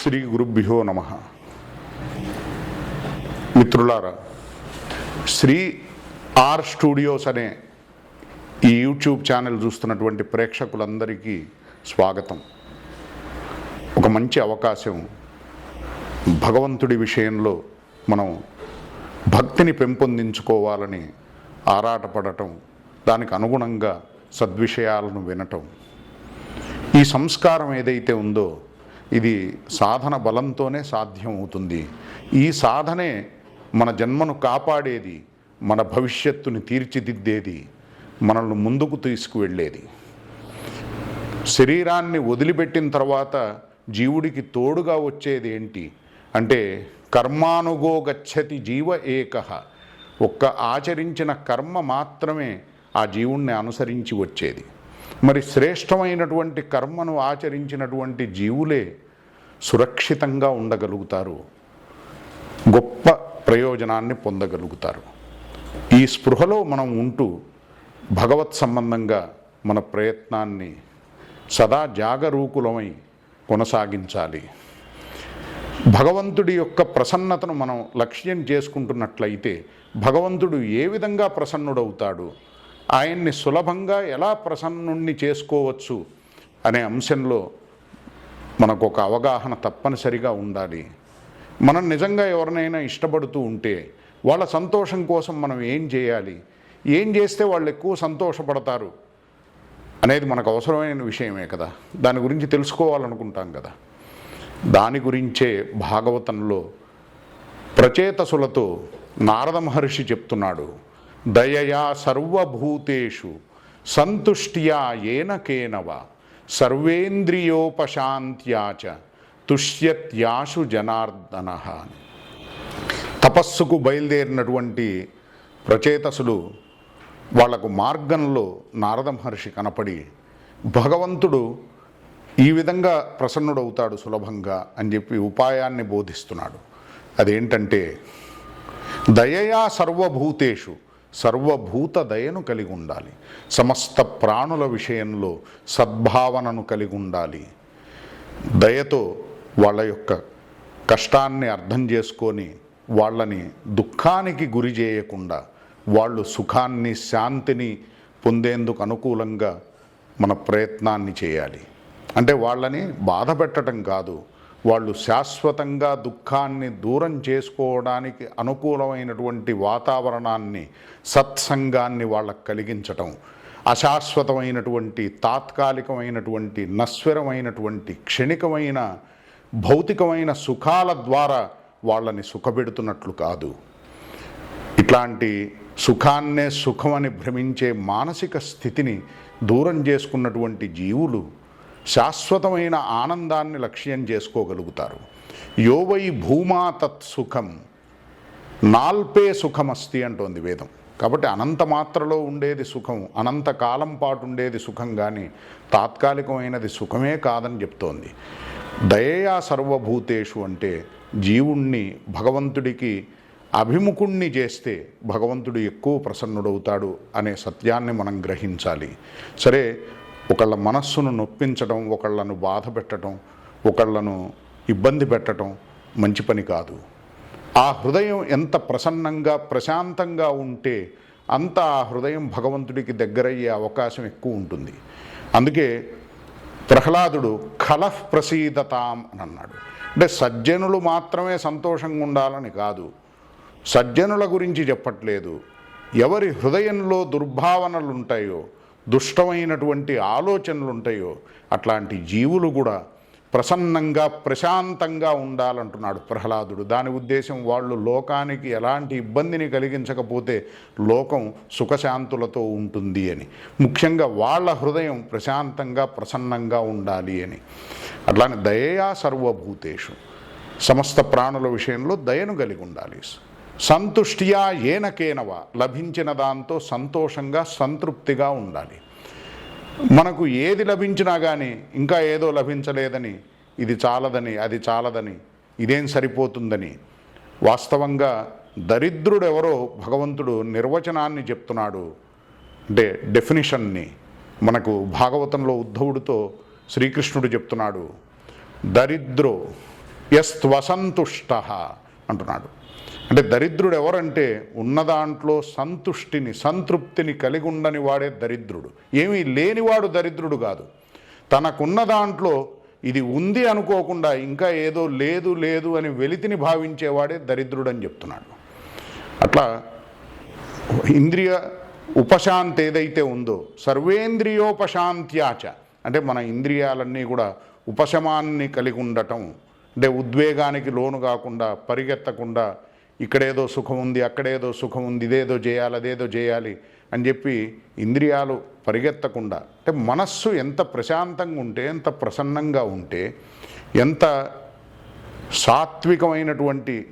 శ్రీ గురుభ్యో నమ. మిత్రులారా శ్రీ ఆర్ స్టూడియోస్ అనే ఈ యూట్యూబ్ ఛానల్ చూస్తున్నటువంటి ప్రేక్షకులందరికీ స్వాగతం. ఒక మంచి అవకాశం భగవంతుడి విషయంలో మనం భక్తిని పెంపొందించుకోవాలని ఆరాటపడటం దానికి అనుగుణంగా సద్విషయాలను వినటం. ఈ సంస్కారం ఏదైతే ఉందో ఇది సాధన బలంతోనే సాధ్యం అవుతుంది ఈ సాధనే మన జన్మను కాపాడేది మన భవిష్యత్తుని తీర్చిదిద్దేది మనల్ని ముందుకు తీసుకువెళ్ళేది. శరీరాన్ని వదిలిపెట్టిన తర్వాత జీవుడికి తోడుగా వచ్చేది ఏంటి అంటే కర్మానుగోగచ్చతి జీవ ఏక. ఒక్క ఆచరించిన కర్మ మాత్రమే ఆ జీవుణ్ణి అనుసరించి వచ్చేది. మరి శ్రేష్టమైనటువంటి కర్మను ఆచరించినటువంటి జీవులే సురక్షితంగా ఉండగలుగుతారు. గొప్ప ప్రయోజనాన్ని పొందగలుగుతారు. ఈ స్పృహలో మనం ఉంటూ భగవత్ సంబంధంగా మన ప్రయత్నాన్ని సదా జాగరూకులమై కొనసాగించాలి. భగవంతుడి యొక్క ప్రసన్నతను మనం లక్ష్యం చేసుకుంటున్నట్లయితే భగవంతుడు ఏ విధంగా ప్రసన్నుడవుతాడు? ఆయన్ని సులభంగా ఎలా ప్రసన్నుణ్ణి చేసుకోవచ్చు అనే అంశంలో మనకు ఒక అవగాహన తప్పనిసరిగా ఉండాలి. మనం నిజంగా ఎవరినైనా ఇష్టపడుతూ ఉంటే వాళ్ళ సంతోషం కోసం మనం ఏం చేయాలి? ఏం చేస్తే వాళ్ళు ఎక్కువ సంతోషపడతారు? అనేది మనకు అవసరమైన విషయమే కదా. దాని గురించి తెలుసుకోవాలనుకుంటాం కదా. దాని గురించే భాగవతంలో ప్రచేతసులతో నారద మహర్షి చెప్తున్నాడు. దయయా సర్వభూతేషు సంతుష్ట్యా ఏన కేనవ సర్వేంద్రియోపశాంత్యాచ తుష్యత్యాశు జనార్దన. తపస్సుకు బయలుదేరినటువంటి ప్రచేతసులు వాళ్ళకు మార్గంలో నారద మహర్షి కనపడి భగవంతుడు ఈ విధంగా ప్రసన్నుడవుతాడు సులభంగా అని చెప్పి ఉపాయాన్ని బోధిస్తున్నాడు. అదేంటంటే దయయా సర్వభూతేషు సర్వభూత దయను కలిగి ఉండాలి. సమస్త ప్రాణుల విషయంలో సద్భావనను కలిగి ఉండాలి. దయతో వాళ్ళ యొక్క కష్టాన్ని అర్థం చేసుకొని వాళ్ళని దుఃఖానికి గురి చేయకుండా వాళ్ళు సుఖాన్ని శాంతిని పొందేందుకు అనుకూలంగా మన ప్రయత్నాన్ని చేయాలి. అంటే వాళ్ళని బాధ పెట్టడం కాదు వాళ్ళు శాశ్వతంగా దుఃఖాన్ని దూరం చేసుకోవడానికి అనుకూలమైనటువంటి వాతావరణాన్ని సత్సంగాన్ని వాళ్ళకు కలిగించటం అశాశ్వతమైనటువంటి తాత్కాలికమైనటువంటి నశ్వరమైనటువంటి క్షణికమైన భౌతికమైన సుఖాల ద్వారా వాళ్ళని సుఖపెడుతున్నట్లు కాదు. ఇట్లాంటి సుఖాన్నే సుఖమని భ్రమించే మానసిక స్థితిని దూరం చేసుకున్నటువంటి జీవులు శాశ్వతమైన ఆనందాన్ని లక్ష్యం చేసుకోగలుగుతారు. యోవై భూమా తత్ సుఖం నాల్పే సుఖమస్తి అంటోంది వేదం. కాబట్టి అనంత మాత్రలో ఉండేది సుఖం అనంత కాలం పాటు ఉండేది సుఖం కానీ తాత్కాలికమైనది సుఖమే కాదని చెప్తోంది. దయయా సర్వభూతేషు అంటే జీవుణ్ణి భగవంతుడికి అభిముఖుణ్ణి చేస్తే భగవంతుడు ఎక్కువ ప్రసన్నుడవుతాడు అనే సత్యాన్ని మనం గ్రహించాలి. సరే ఒకళ్ళ మనస్సును నొప్పించడం ఒకళ్ళను బాధ పెట్టడం ఒకళ్ళను ఇబ్బంది పెట్టడం మంచి పని కాదు. ఆ హృదయం ఎంత ప్రసన్నంగా ప్రశాంతంగా ఉంటే అంత ఆ హృదయం భగవంతుడికి దగ్గరయ్యే అవకాశం ఎక్కువ ఉంటుంది. అందుకే ప్రహ్లాదుడు కలహ్ ప్రసీదతాం అని అన్నాడు. అంటే సజ్జనులు మాత్రమే సంతోషంగా ఉండాలని కాదు. సజ్జనుల గురించి చెప్పట్లేదు. ఎవరి హృదయంలో దుర్భావనలు ఉంటాయో దుష్టమైనటువంటి ఆలోచనలు ఉంటాయో అట్లాంటి జీవులు కూడా ప్రసన్నంగా ప్రశాంతంగా ఉండాలంటున్నాడు ప్రహ్లాదుడు. దాని ఉద్దేశం వాళ్ళు లోకానికి ఎలాంటి ఇబ్బందిని కలిగించకపోతే లోకం సుఖశాంతులతో ఉంటుంది అని. ముఖ్యంగా వాళ్ళ హృదయం ప్రశాంతంగా ప్రసన్నంగా ఉండాలి అని. అట్లానే దయయా సర్వభూతేషు. సమస్త ప్రాణుల విషయంలో దయను కలిగి ఉండాలి. సంతుష్టియా ఏనకేనవ లభించిన దాంతో సంతోషంగా సంతృప్తిగా ఉండాలి. మనకు ఏది లభించినా కానీ ఇంకా ఏదో లభించలేదని ఇది చాలదని అది చాలదని ఇదేం సరిపోతుందని. వాస్తవంగా దరిద్రుడెవరో భగవంతుడు నిర్వచనాన్ని చెప్తున్నాడు. అంటే డెఫినిషన్ని మనకు భాగవతంలో ఉద్ధవుడితో శ్రీకృష్ణుడు చెప్తున్నాడు. దరిద్రో యస్త్వసంతుష్ట అంటున్నాడు. అంటే దరిద్రుడు ఎవరంటే ఉన్న దాంట్లో సంతుష్టిని సంతృప్తిని కలిగి ఉండని వాడే దరిద్రుడు. ఏమీ లేనివాడు దరిద్రుడు కాదు. తనకున్న దాంట్లో ఇది ఉంది అనుకోకుండా ఇంకా ఏదో లేదు లేదు అని వెలితిని భావించేవాడే దరిద్రుడు అని చెప్తున్నాడు. అట్లా ఇంద్రియ ఉపశాంతి ఏదైతే ఉందో సర్వేంద్రియోపశాంత్యాచ అంటే మన ఇంద్రియాలన్నీ కూడా ఉపశమాన్ని కలిగి ఉండటం అంటే ఉద్వేగానికి లోను కాకుండా పరిగెత్తకుండా ఇక్కడేదో సుఖం ఉంది అక్కడేదో సుఖం ఉంది ఇదేదో చేయాలి అదేదో చేయాలి అని చెప్పి ఇంద్రియాలు పరిగెత్తకుండా అంటే మనస్సు ఎంత ప్రశాంతంగా ఉంటే ఎంత ప్రసన్నంగా ఉంటే ఎంత సాత్వికమైనటువంటి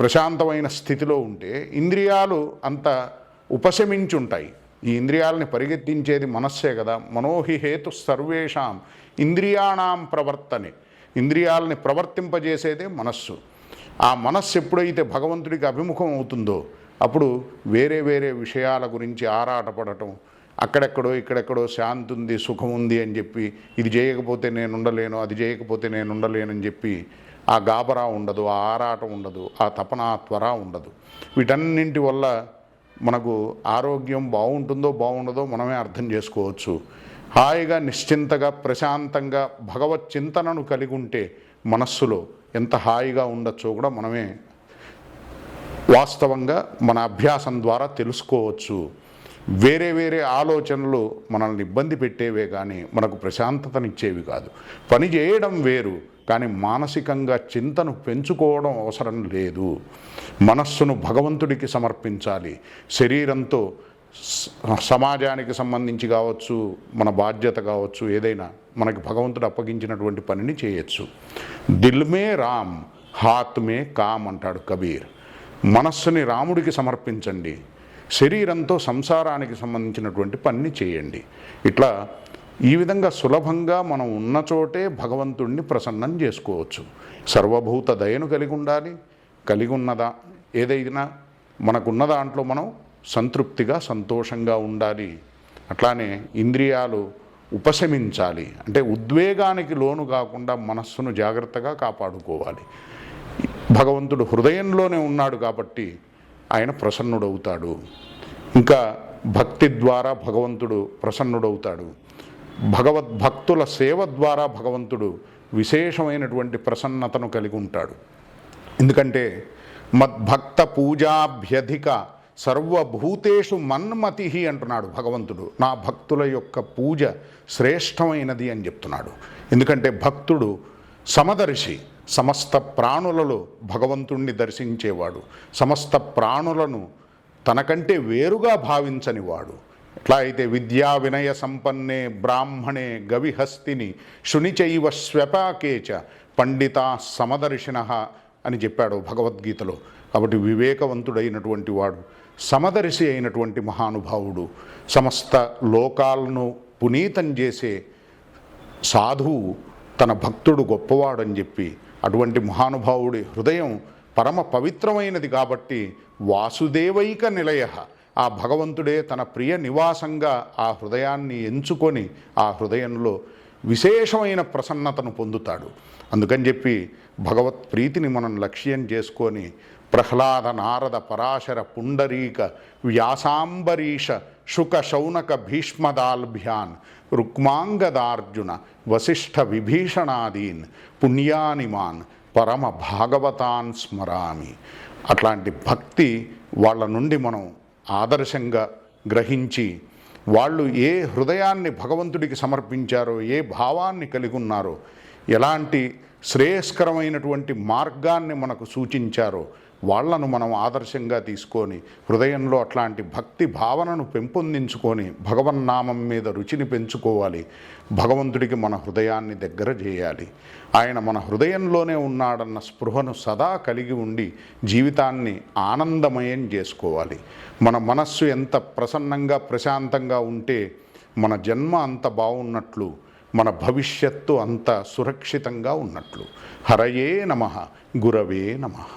ప్రశాంతమైన స్థితిలో ఉంటే ఇంద్రియాలు అంత ఉపశమించుంటాయి. ఈ ఇంద్రియాలని పరిగెత్తించేది మనస్సే కదా. మనోహి హేతు సర్వేషాం ఇంద్రియాణం ప్రవర్తనే. ఇంద్రియాలని ప్రవర్తింపజేసేదే మనస్సు. ఆ మనస్సు ఎప్పుడైతే భగవంతుడికి అభిముఖం అవుతుందో అప్పుడు వేరే వేరే విషయాల గురించి ఆరాటపడటం అక్కడెక్కడో ఇక్కడెక్కడో శాంతి ఉంది సుఖం ఉంది అని చెప్పి ఇది చేయకపోతే నేను ఉండలేను అది చేయకపోతే నేను ఉండలేనని చెప్పి ఆ గాబరా ఉండదు ఆ ఆరాటం ఉండదు ఆ తపన ఆ త్వర ఉండదు. వీటన్నింటి వల్ల మనకు ఆరోగ్యం బాగుంటుందో బాగుండదో మనమే అర్థం చేసుకోవచ్చు. హాయిగా నిశ్చింతగా ప్రశాంతంగా భగవత్ చింతనను కలిగి ఉంటే మనస్సులో ఎంత హాయిగా ఉండొచ్చో కూడా మనమే వాస్తవంగా మన అభ్యాసం ద్వారా తెలుసుకోవచ్చు. వేరే వేరే ఆలోచనలు మనల్ని ఇబ్బంది పెట్టేవే కానీ మనకు ప్రశాంతతనిచ్చేవి కాదు. పని చేయడం వేరు కానీ మానసికంగా చింతను పెంచుకోవడం అవసరం లేదు. మనస్సును భగవంతుడికి సమర్పించాలి. శరీరంతో సమాజానికి సంబంధించి కావచ్చు మన బాధ్యత కావచ్చు ఏదైనా మనకి భగవంతుడు అప్పగించినటువంటి పనిని చేయొచ్చు. దిల్ మే రామ్ హాత్ మే కామ్ అంటాడు కబీర్. మనస్సుని రాముడికి సమర్పించండి శరీరంతో సంసారానికి సంబంధించినటువంటి పని చేయండి. ఇట్లా ఈ విధంగా సులభంగా మనం ఉన్న చోటే భగవంతుణ్ణి ప్రసన్నం చేసుకోవచ్చు. సర్వభూత దయను కలిగి ఉండాలి కలిగి ఉన్నదా ఏదైనా మనకున్న దాంట్లో మనం సంతృప్తిగా సంతోషంగా ఉండాలి. అట్లానే ఇంద్రియాలు ఉపశమించాలి. అంటే ఉద్వేగానికి లోను కాకుండా మనస్సును జాగ్రత్తగా కాపాడుకోవాలి. భగవంతుడు హృదయంలోనే ఉన్నాడు కాబట్టి ఆయన ప్రసన్నుడవుతాడు. ఇంకా భక్తి ద్వారా భగవంతుడు ప్రసన్నుడవుతాడు. భగవద్భక్తుల సేవ ద్వారా భగవంతుడు విశేషమైనటువంటి ప్రసన్నతను కలిగి ఉంటాడు. ఎందుకంటే మద్భక్త పూజాభ్యధిక సర్వభూతేషు మన్మతి అంటున్నాడు భగవంతుడు. నా భక్తుల యొక్క పూజ శ్రేష్టమైనది అని చెప్తున్నాడు. ఎందుకంటే భక్తుడు సమదర్శి సమస్త ప్రాణులలో భగవంతుణ్ణి దర్శించేవాడు. సమస్త ప్రాణులను తనకంటే వేరుగా భావించని వాడు ఎట్లా అయితే విద్యా వినయ సంపన్నే బ్రాహ్మణే గవిహస్తిని శునిచైవ శ్వపాకేచ పండిత సమదర్శిన అని చెప్పాడు భగవద్గీతలో. కాబట్టి వివేకవంతుడైనటువంటి వాడు సమదర్శి అయినటువంటి మహానుభావుడు సమస్త లోకాలను పునీతం చేసే సాధువు తన భక్తుడు గొప్పవాడని చెప్పి అటువంటి మహానుభావుడి హృదయం పరమ పవిత్రమైనది కాబట్టి వాసుదేవైక నిలయ. ఆ భగవంతుడే తన ప్రియ నివాసంగా ఆ హృదయాన్ని ఎంచుకొని ఆ హృదయంలో విశేషమైన ప్రసన్నతను పొందుతాడు. అందుకని చెప్పి భగవత్ ప్రీతిని మనం లక్ష్యం చేసుకొని ప్రహ్లాద నారద పరాశర పుండరీక వ్యాసాంబరీష శుక శౌనక భీష్మదాల్భ్యాన్ రుక్మాంగదార్జున వశిష్ఠ విభీషణాదీన్ పుణ్యానిమాన్ పరమ భాగవతాన్ స్మరామి అట్లాంటి భక్తి వాళ్ళ నుండి మనం ఆదర్శంగా గ్రహించి వాళ్ళు ఏ హృదయాన్ని భగవంతుడికి సమర్పించారో ఏ భావాన్ని కలిగి ఉన్నారో ఎలాంటి శ్రేయస్కరమైనటువంటి మార్గాన్ని మనకు సూచించారో వాళ్ళను మనం ఆదర్శంగా తీసుకొని హృదయంలో అట్లాంటి భక్తి భావనను పెంపొందించుకొని భగవన్నామం మీద రుచిని పెంచుకోవాలి. భగవంతుడికి మన హృదయాన్ని దగ్గర చేయాలి. ఆయన మన హృదయంలోనే ఉన్నాడన్న స్పృహను సదా కలిగి ఉండి జీవితాన్ని ఆనందమయం చేసుకోవాలి. మన మనస్సు ఎంత ప్రసన్నంగా ప్రశాంతంగా ఉంటే మన జన్మ అంత బాగున్నట్లు మన భవిష్యత్తు అంత సురక్షితంగా ఉన్నట్లు. హరయే నమ గురవే నమః.